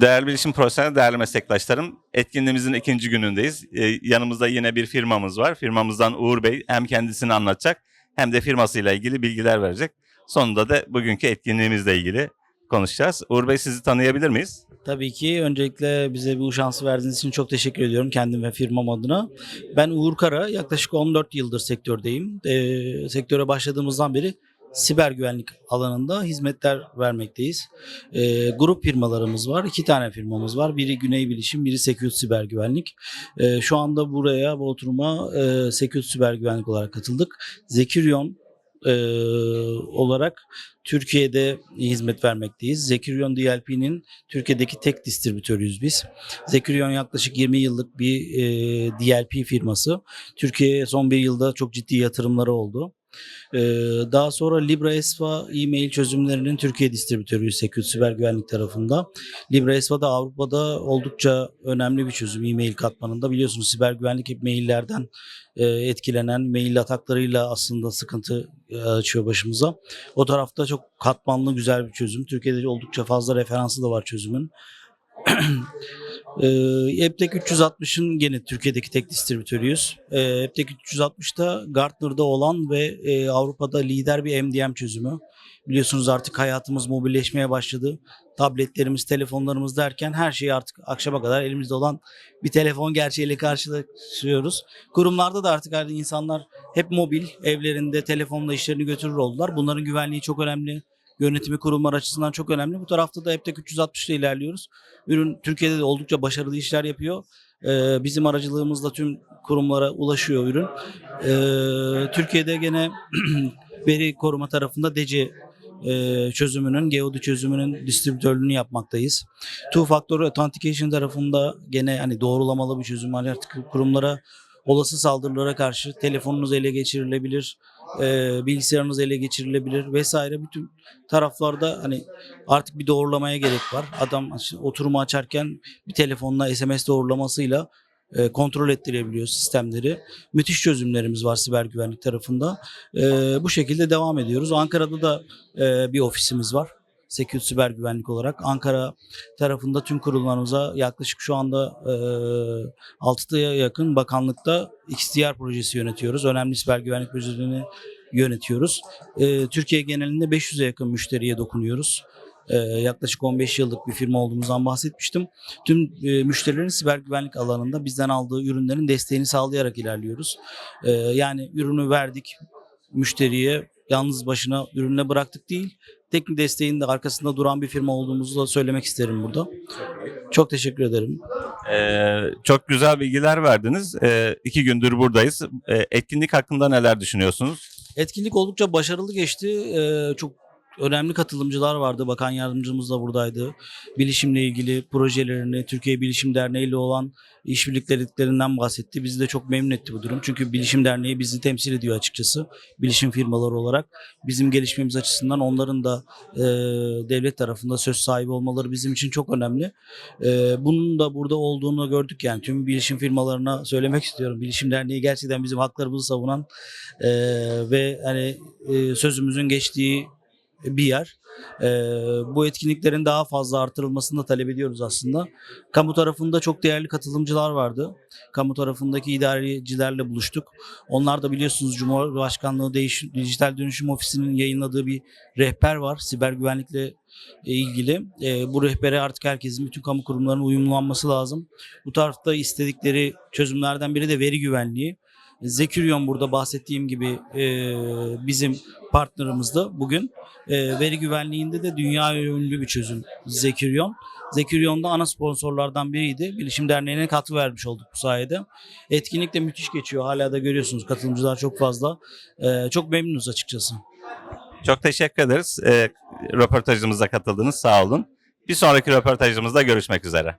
Değerli bilişim profesyonel, değerli meslektaşlarım, etkinliğimizin ikinci günündeyiz. Ee, yanımızda yine bir firmamız var. Firmamızdan Uğur Bey hem kendisini anlatacak hem de firmasıyla ilgili bilgiler verecek. Sonunda da bugünkü etkinliğimizle ilgili konuşacağız. Uğur Bey sizi tanıyabilir miyiz? Tabii ki öncelikle bize bu şansı verdiğiniz için çok teşekkür ediyorum kendim ve firmam adına. Ben Uğur Kara, yaklaşık 14 yıldır sektördeyim. Ee, sektöre başladığımızdan beri siber güvenlik alanında hizmetler vermekteyiz. Ee, grup firmalarımız var, iki tane firmamız var. Biri Güney Bilişim, biri Secure Siber Güvenlik. Ee, şu anda buraya, bu oturuma e, Secure Siber Güvenlik olarak katıldık. Zekirion e, olarak Türkiye'de hizmet vermekteyiz. Zekirion DLP'nin Türkiye'deki tek distribütörüyüz biz. Zekirion yaklaşık 20 yıllık bir e, DLP firması. Türkiye'ye son bir yılda çok ciddi yatırımları oldu. E, daha sonra Libra Esva e-mail çözümlerinin Türkiye distribütörüyüz Secure Siber Güvenlik tarafında. Libra Esva da Avrupa'da oldukça önemli bir çözüm e-mail katmanında. Biliyorsunuz siber güvenlik hep maillerden e, etkilenen mail ataklarıyla aslında sıkıntı e, açıyor başımıza. O tarafta çok katmanlı güzel bir çözüm. Türkiye'de oldukça fazla referansı da var çözümün. Ee, Eptek 360'ın gene Türkiye'deki tek distribütörüyüz. Ee, Eptek 360'da Gartner'da olan ve e, Avrupa'da lider bir MDM çözümü. Biliyorsunuz artık hayatımız mobilleşmeye başladı. Tabletlerimiz, telefonlarımız derken her şeyi artık akşama kadar elimizde olan bir telefon gerçeğiyle karşılaşıyoruz. Kurumlarda da artık hani insanlar hep mobil, evlerinde telefonla işlerini götürür oldular. Bunların güvenliği çok önemli. Yönetimi kurumlar açısından çok önemli. Bu tarafta da Eptek 360 ile ilerliyoruz. Ürün Türkiye'de de oldukça başarılı işler yapıyor. Ee, bizim aracılığımızla tüm kurumlara ulaşıyor ürün. Ee, Türkiye'de gene veri koruma tarafında DC e, çözümünün, Geodu çözümünün distribütörlüğünü yapmaktayız. Two Factor Authentication tarafında gene hani doğrulamalı bir çözüm. Artık kurumlara olası saldırılara karşı telefonunuz ele geçirilebilir, e, bilgisayarınız ele geçirilebilir vesaire bütün taraflarda hani artık bir doğrulamaya gerek var. Adam oturumu açarken bir telefonla SMS doğrulamasıyla e, kontrol ettirebiliyor sistemleri. Müthiş çözümlerimiz var siber güvenlik tarafında. E, bu şekilde devam ediyoruz. Ankara'da da e, bir ofisimiz var. Secure Siber Güvenlik olarak. Ankara tarafında tüm kurullarımıza yaklaşık şu anda e, 6'ya yakın bakanlıkta XDR projesi yönetiyoruz. Önemli siber güvenlik projelerini yönetiyoruz. E, Türkiye genelinde 500'e yakın müşteriye dokunuyoruz. E, yaklaşık 15 yıllık bir firma olduğumuzdan bahsetmiştim. Tüm e, müşterilerin siber güvenlik alanında bizden aldığı ürünlerin desteğini sağlayarak ilerliyoruz. E, yani ürünü verdik müşteriye yalnız başına ürünle bıraktık değil. Teknik desteğin de arkasında duran bir firma olduğumuzu da söylemek isterim burada. Çok teşekkür ederim. Ee, çok güzel bilgiler verdiniz. Ee, iki gündür buradayız. Ee, etkinlik hakkında neler düşünüyorsunuz? Etkinlik oldukça başarılı geçti. Ee, çok önemli katılımcılar vardı. Bakan yardımcımız da buradaydı. Bilişimle ilgili projelerini, Türkiye Bilişim Derneği ile olan işbirliklerinden bahsetti. Bizi de çok memnun etti bu durum. Çünkü Bilişim Derneği bizi temsil ediyor açıkçası. Bilişim firmaları olarak. Bizim gelişmemiz açısından onların da e, devlet tarafında söz sahibi olmaları bizim için çok önemli. E, bunun da burada olduğunu gördük yani. Tüm bilişim firmalarına söylemek istiyorum. Bilişim Derneği gerçekten bizim haklarımızı savunan e, ve hani e, sözümüzün geçtiği bir yer. Ee, bu etkinliklerin daha fazla artırılmasını da talep ediyoruz aslında. Kamu tarafında çok değerli katılımcılar vardı. Kamu tarafındaki idarecilerle buluştuk. Onlar da biliyorsunuz Cumhurbaşkanlığı Değiş- Dijital Dönüşüm Ofisi'nin yayınladığı bir rehber var siber güvenlikle ilgili. Ee, bu rehbere artık herkesin, bütün kamu kurumlarının uyumlanması lazım. Bu tarafta istedikleri çözümlerden biri de veri güvenliği. Zekirion burada bahsettiğim gibi e, bizim partnerimizde bugün. E, veri güvenliğinde de dünya ünlü bir çözüm Zekirion. Zekirion da ana sponsorlardan biriydi. Bilişim Derneği'ne katkı vermiş olduk bu sayede. Etkinlik de müthiş geçiyor. Hala da görüyorsunuz katılımcılar çok fazla. E, çok memnunuz açıkçası. Çok teşekkür ederiz. Ee, röportajımıza katıldınız. Sağ olun. Bir sonraki röportajımızda görüşmek üzere.